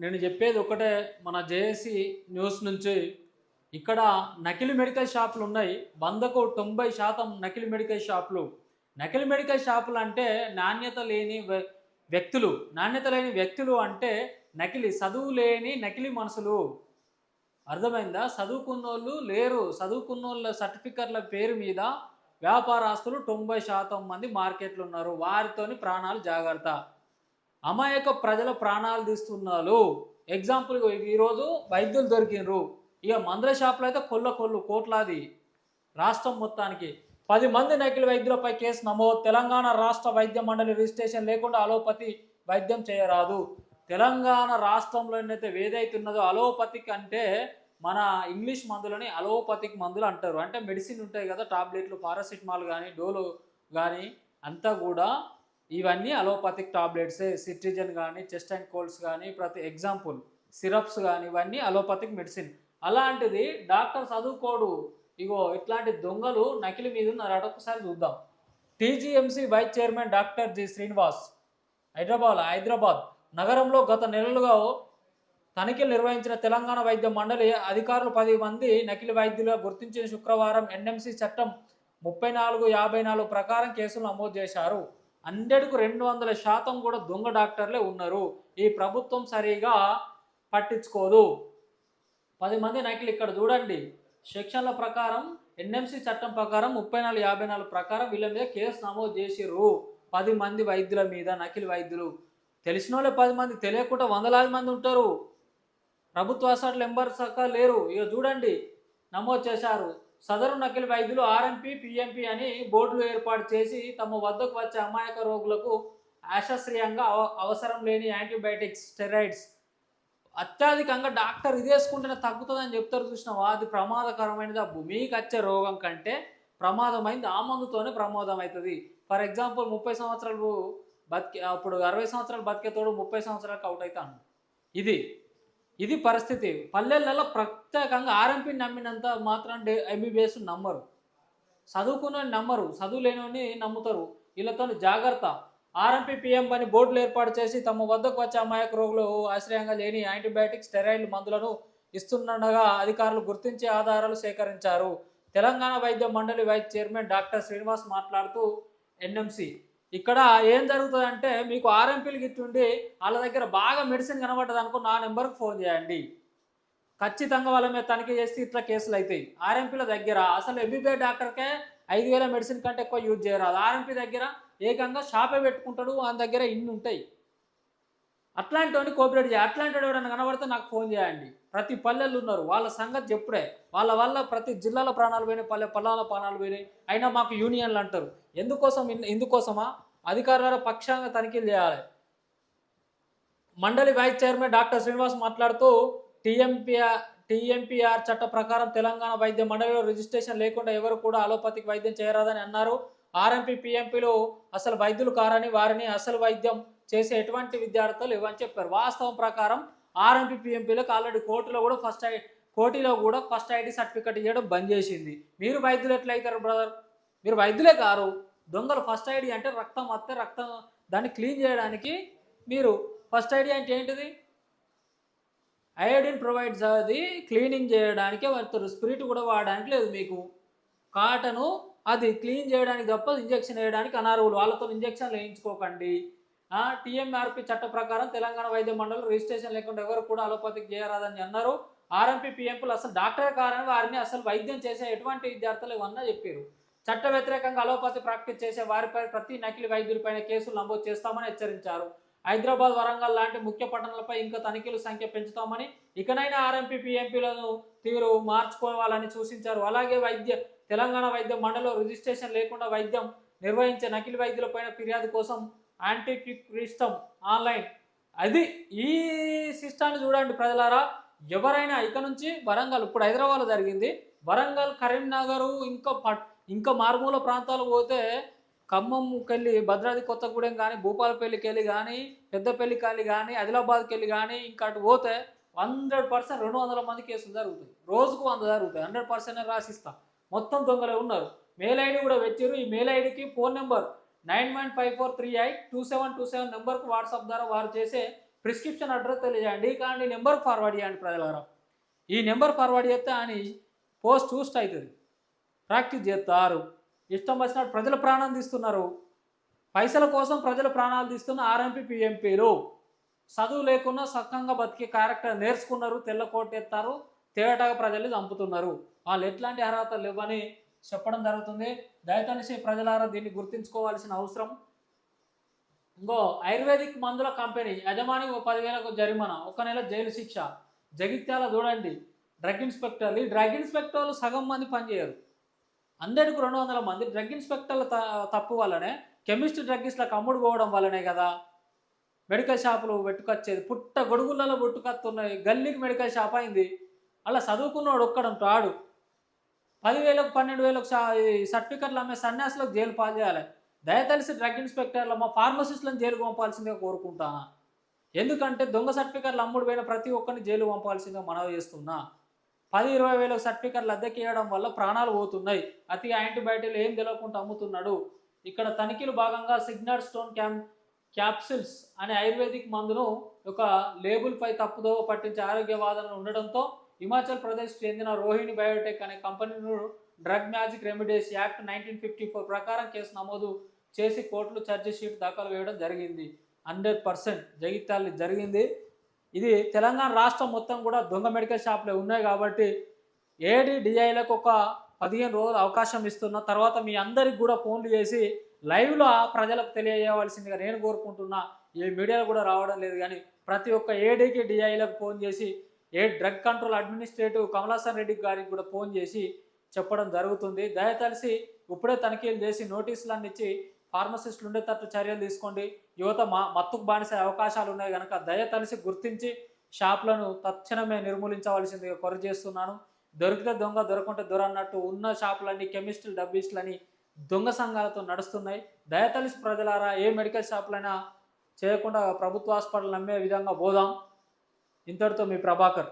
నేను చెప్పేది ఒకటే మన జేఏసీ న్యూస్ నుంచి ఇక్కడ నకిలీ మెడికల్ షాపులు ఉన్నాయి. వందకు తొంభై శాతం నకిలీ మెడికల్ షాపులు. నకిలీ మెడికల్ షాపులు అంటే నాణ్యత లేని వ్యక్తులు. నాణ్యత లేని వ్యక్తులు అంటే నకిలీ చదువు లేని నకిలీ మనసులు. అర్థమైందా? చదువుకున్నోళ్ళు లేరు. చదువుకున్నోళ్ళ సర్టిఫికెట్ల పేరు మీద వ్యాపారస్తులు తొంభై శాతం మంది మార్కెట్లు ఉన్నారు. వారితోని ప్రాణాలు జాగ్రత్త. అమాయక ప్రజల ప్రాణాలు తీస్తున్నారు. ఎగ్జాంపుల్గా ఈరోజు వైద్యులు దొరికినరు ఇక మందుల షాపులు అయితే కొల్ల కొల్లు కోట్లాది రాష్ట్రం మొత్తానికి. పది మంది నకిలీ వైద్యులపై కేసు నమోదు. తెలంగాణ రాష్ట్ర వైద్య మండలి రిజిస్ట్రేషన్ లేకుండా అలోపతి వైద్యం చేయరాదు. తెలంగాణ రాష్ట్రంలో ఏదైతే ఏదైతున్నదో అలోపతిక్ అంటే మన ఇంగ్లీష్ మందులని అలోపతిక్ మందులు అంటారు. అంటే మెడిసిన్ ఉంటాయి కదా టాబ్లెట్లు పారాసిటమాల్ కానీ డోలో కానీ అంతా కూడా ఇవన్నీ అలోపతిక్ టాబ్లెట్సే సిట్రిజన్ కానీ చెస్ట్ అండ్ కోల్డ్స్ కానీ ప్రతి ఎగ్జాంపుల్ సిరప్స్ కానీ ఇవన్నీ అలోపతిక్ మెడిసిన్ అలాంటిది డాక్టర్ చదువుకోడు. ఇగో ఇట్లాంటి దొంగలు నకిలీ మీద ఉన్నారట ఒకసారి చూద్దాం. TGMC vice chairman doctor G Srinivas Hyderabad Hyderabad నగరంలో గత నెలలుగా తనిఖీలు నిర్వహించిన తెలంగాణ వైద్య మండలి అధికారులు పది మంది నకిలీ వైద్యులుగా గుర్తించిన శుక్రవారం ఎన్ఎంసీ చట్టం ముప్పై నాలుగు యాభై నాలుగు ప్రకారం కేసులు నమోదు చేశారు. హండ్రెడ్కు రెండు వందల శాతం కూడా దొంగ డాక్టర్లే ఉన్నారు. ఈ ప్రభుత్వం సరిగా పట్టించుకోదు. పది మంది నకిలీ ఇక్కడ చూడండి. సెక్షన్ల ప్రకారం ఎన్ఎంసీ చట్టం ప్రకారం ముప్పై నాలుగు యాభై నాలుగు ప్రకారం వీళ్ళ మీద కేసు నమోదు చేసిర్రు. పది మంది వైద్యుల మీద నకిలి వైద్యులు. తెలిసిన వాళ్ళే పది మంది తెలియకుండా వందలాది మంది ఉంటారు. ప్రభుత్వ హాస్పిటల్ ఎంబర్ సక్క లేరు. ఇక చూడండి. నమోదు చేశారు. సదరు నకిలీ వైద్యులు ఆర్ఎంపీ పిఎంపీ అని బోర్డులు ఏర్పాటు చేసి తమ వద్దకు వచ్చే అమాయక రోగులకు ఆశాశ్రయంగా అవ- అవసరం లేని యాంటీబయాటిక్స్ స్టెరాయిడ్స్. అత్యధికంగా డాక్టర్ ఇది వేసుకుంటేనే తగ్గుతుందని చెప్తారు చూసినావా అది ప్రమాదకరమైనది? అబ్బు మీకు వచ్చే రోగం కంటే ప్రమాదమైంది ఆ మందుతోనే ప్రమాదం అవుతుంది ఫర్ ఎగ్జాంపుల్ ముప్పై సంవత్సరాలు బతికే అప్పుడు అరవై సంవత్సరాలు బతికేతోడు ముప్పై సంవత్సరాలకు అవుట్ అవుతాను ఇది ఇది పరిస్థితి. పల్లెలలో ప్రత్యేకంగా ఆర్ఎంపీని నమ్మినంత మాత్రం డే ఎంబీబీఎస్ నమ్మరు. చదువుకున్న నమ్మరు. చదువు లేనివని నమ్ముతారు. వీళ్ళతో జాగ్రత్త. ఆర్ఎంపీ పిఎం పని బోర్డులు ఏర్పాటు చేసి తమ వద్దకు వచ్చే అమాయక రోగులు ఆశ్రయంగా లేని యాంటీబయాటిక్ స్టెరాయిడ్ మందులను ఇస్తుండగా అధికారులు గుర్తించే ఆధారాలు సేకరించారు. తెలంగాణ వైద్య మండలి వైస్ చైర్మన్ డాక్టర్ శ్రీనివాస్ మాట్లాడుతూ ఎన్ఎంసి ఇక్కడ ఏం జరుగుతుందంటే మీకు ఆర్ఎంపీలు గిట్టుండి వాళ్ళ దగ్గర బాగా మెడిసిన్ కనబడ్డది అనుకో నా నెంబర్కి ఫోన్ చేయండి. ఖచ్చితంగా వాళ్ళ మీద తనిఖీ చేస్తే ఇట్లా కేసులు అవుతాయి ఆర్ఎంపీల దగ్గర అసలు ఎంబీబీఎస్ డాక్టర్కే ఐదు వేల మెడిసిన్ కంటే ఎక్కువ యూజ్ చేయరాదు. ఆర్ఎంపీ దగ్గర ఏకంగా షాపే పెట్టుకుంటాడు. వాళ్ళ దగ్గర ఇన్ని ఉంటాయి అట్లాంటి వాడిని కోఆపరేట్ చేయాలి అట్లాంటి వాడు ఎవరైనా కనబడితే నాకు ఫోన్ చేయండి. ప్రతి పల్లెలు ఉన్నారు. వాళ్ళ సంగతి చెప్పుడే. వాళ్ళ వల్ల ప్రతి జిల్లాల ప్రాణాలు పోయినాయి పల్లె పల్లాల ప్రాణాలు పోయినాయి. అయినా మాకు యూనియన్లు అంటారు. ఎందుకోసం ఎందుకోసమా? అధికారుల పక్షంగా తనిఖీలు చేయాలి. మండలి వైస్ చైర్మన్ డాక్టర్ శ్రీనివాస్ మాట్లాడుతూ టీఎంపీఆర్ టీఎంపీఆర్ చట్ట ప్రకారం తెలంగాణ వైద్య మండలిలో రిజిస్ట్రేషన్ లేకుండా ఎవరు కూడా అలోపతిక్ వైద్యం చేయరాదని అన్నారు. ఆర్ఎంపీ పీఎంపీలు అసలు వైద్యులు కారని వారిని అసలు వైద్యం చేసే ఎటువంటి విద్యార్థులు ఇవ్వని చెప్పారు. వాస్తవం ప్రకారం ఆర్ఎంపీ పిఎంపీలకు ఆల్రెడీ కోర్టులో కూడా ఫస్ట్ ఐ కోటిలో కూడా ఫస్ట్ ఐడి సర్టిఫికేట్ ఇవ్వడం బంద్ చేసింది. మీరు వైద్యులు ఎట్లా బ్రదర్ మీరు వైద్యులే కారు. దొంగలు ఫస్ట్ ఐడి అంటే రక్తం వస్తే రక్తం దాన్ని క్లీన్ చేయడానికి మీరు ఫస్ట్ ఐడి అంటే ఏంటిది? అయోడిన్ ప్రొవైడ్స్ అది క్లీనింగ్ చేయడానికి వాడుతారు స్పిరిట్ కూడా వాడడానికి లేదు మీకు. కాటను అది క్లీన్ చేయడానికి తప్ప ఇంజక్షన్ వేయడానికి అనర్హులు. వాళ్ళతో ఇంజక్షన్లు వేయించుకోకండి. టీఎంఆర్పి చట్ట ప్రకారం తెలంగాణ వైద్య మండలి రిజిస్ట్రేషన్ లేకుండా ఎవరు కూడా అలోపతికి చేయరాదని అన్నారు. ఆర్ఎంపీ పిఎంపులు అసలు డాక్టర్ కారని వారిని అసలు వైద్యం చేసే ఎటువంటి విద్యార్థులు ఇవన్నా చెప్పారు. చట్ట వ్యతిరేకంగా అలోపతి ప్రాక్టీస్ చేసే వారిపై ప్రతి నకిలీ వైద్యులపైన కేసులు నమోదు చేస్తామని హెచ్చరించారు. హైదరాబాద్ వరంగల్ లాంటి ముఖ్య పట్టణాలపై ఇంకా తనిఖీల సంఖ్య పెంచుతామని ఇకనైనా ఆర్ఎంపీ పిఎంపీలను తీరు మార్చుకోవాలని సూచించారు. అలాగే వైద్య తెలంగాణ వైద్య మండలిలో రిజిస్ట్రేషన్ లేకుండా వైద్యం నిర్వహించే నకిలీ వైద్యులపైన ఫిర్యాదు కోసం యాంటీ సిస్టమ్ ఆన్లైన్. అది ఈ సిస్టాన్ని చూడండి ప్రజలారా. ఎవరైనా ఇక నుంచి వరంగల్ ఇప్పుడు హైదరాబాద్ జరిగింది. వరంగల్ కరీంనగర్ ఇంకా పట్ ఇంకా మారుమూల ప్రాంతాలు పోతే ఖమ్మంకి వెళ్ళి భద్రాద్రి కొత్తగూడెం కానీ భూపాలపల్లికి వెళ్ళి కానీ పెద్దపల్లికి వెళ్ళి కానీ ఆదిలాబాద్కి వెళ్ళి కానీ ఇంకా అటు పోతే హండ్రెడ్ పర్సెంట్ రెండు వందల మంది కేసులు జరుగుతాయి. రోజుకు వంద జరుగుతాయి. హండ్రెడ్ పర్సెంట్ రాసిస్తా. మొత్తం దొంగలే ఉన్నారు. మెయిల్ ఐడి కూడా పెట్టారు ఈ మెయిల్ ఐడికి phone number. Nine one five four three eight two seven two seven నెంబర్కు వాట్సాప్ ద్వారా వారు చేసే ప్రిస్క్రిప్షన్ అడ్రస్ తెలియజేయండి. కానీ నెంబర్ ఫార్వర్డ్ చేయండి ప్రజలారా. ఈ నెంబర్ ఫార్వర్డ్ చేస్తే అని పోస్ట్ చూస్ట్ అవుతుంది. ప్రాక్టీస్ చేస్తారు. ఇష్టం వచ్చినట్టు ప్రజల ప్రాణం తీస్తున్నారు. పైసల కోసం ప్రజల ప్రాణాలు తీస్తున్న ఆర్ఎంపీ పిఎంపీలు చదువు లేకున్నా సక్కంగా బతికే క్యారెక్టర్ నేర్చుకున్నారు తెల్ల కోటేస్తారు తేటగా ప్రజల్ని చంపుతున్నారు. వాళ్ళు ఎట్లాంటి అర్హతలు లేవని చెప్పడం జరుగుతుంది. దయతలిసి ప్రజలారా దీన్ని గుర్తుంచుకోవాల్సిన అవసరం. ఇంకో ఆయుర్వేదిక్ మందుల కంపెనీ యజమాని ఒక పదివేలకు జరిమానా ఒక నెల జైలు శిక్ష. జగిత్యాల చూడండి. డ్రగ్ ఇన్స్పెక్టర్లు ఈ డ్రగ్ ఇన్స్పెక్టర్లు సగం మంది పనిచేయరు. అందరికి రెండు వందల మంది డ్రగ్ ఇన్స్పెక్టర్ల త- తప్పు వల్లనే కెమిస్ట్రీ డ్రగ్గిస్ట్లకు అమ్ముడు పోవడం వల్లనే కదా. మెడికల్ షాపులు పెట్టుకొచ్చేది. పుట్ట గొడుగులలో పుట్టుకొస్తున్నాయి గల్లీకి మెడికల్ షాప్ అయింది. అలా చదువుకున్నవాడు ఒక్కడం ఆడు. పదివేలకు పన్నెండు వేలకు సర్టిఫికెట్లు అమ్మే సన్యాసులకు జైలు పాలు చేయాలి. దయతలిసి డ్రగ్ ఇన్స్పెక్టర్లు మా ఫార్మసిస్టులను జైలుకు పంపాల్సిందిగా కోరుకుంటానా ఎందుకంటే దొంగ సర్టిఫికెట్లు అమ్ముడు పోయిన ప్రతి ఒక్కరిని జైలు పంపాల్సిందిగా మనవి చేస్తున్నా. పది ఇరవై వేలకు సర్టిఫికెట్లు అద్దెకేయడం వల్ల ప్రాణాలు పోతున్నాయి. అతి యాంటీబయాటిక్లు ఏం తెలియకుండా అమ్ముతున్నాడు. ఇక్కడ తనిఖీలు భాగంగా సిగ్నర్ స్టోన్ క్యామ్ క్యాప్సిల్స్ అనే ఆయుర్వేదిక్ మందును ఒక లేబుల్పై తప్పుదో పట్టించే ఆరోగ్య వాదనలు ఉండడంతో హిమాచల్ ప్రదేశ్కి చెందిన రోహిణి బయోటెక్ అనే కంపెనీను drug magic remedies act nineteen fifty four ప్రకారం కేసు నమోదు చేసి కోర్టులో ఛార్జీ షీట్ దాఖలు వేయడం జరిగింది. హండ్రెడ్ పర్సెంట్ జగిత్యాల జరిగింది. ఇది తెలంగాణ రాష్ట్రం మొత్తం కూడా దొంగ మెడికల్ షాపులు ఉన్నాయి కాబట్టి ఏడీడిఐలకు ఒక పదిహేను రోజులు అవకాశం ఇస్తున్న తర్వాత మీ అందరికి కూడా ఫోన్లు చేసి లైవ్లో ఆ ప్రజలకు తెలియజేయవలసిందిగా నేను కోరుకుంటున్నా. ఈ మీడియాలో కూడా రావడం లేదు కానీ ప్రతి ఒక్క ఏడీకి డిఐలకు ఫోన్ చేసి A drug control administrative Kamalasan Reddy గారికి కూడా ఫోన్ చేసి చెప్పడం జరుగుతుంది. దయతలిసి ఇప్పుడే తనిఖీలు చేసి నోటీసులన్నీ ఇచ్చి ఫార్మసిస్టులు ఉండేటట్టు చర్యలు తీసుకోండి. యువత మా మత్తుకు బానిసే అవకాశాలు ఉన్నాయి కనుక దయతలిసి గుర్తించి షాప్లను తక్షణమే నిర్మూలించవలసిందిగా కొర చేస్తున్నాను. దొరికితే దొంగ దొరకుంటే దొర అన్నట్టు ఉన్న షాపులన్నీ కెమిస్టులు డబ్బిస్టులని దొంగ సంఘాలతో నడుస్తున్నాయి. దయతలిసి ప్రజలారా ఏ మెడికల్ షాపులైనా చేయకుండా ప్రభుత్వ హాస్పిటల్ నమ్మే విధంగా పోదాం. ఇంతటితో మీ ప్రభాకర్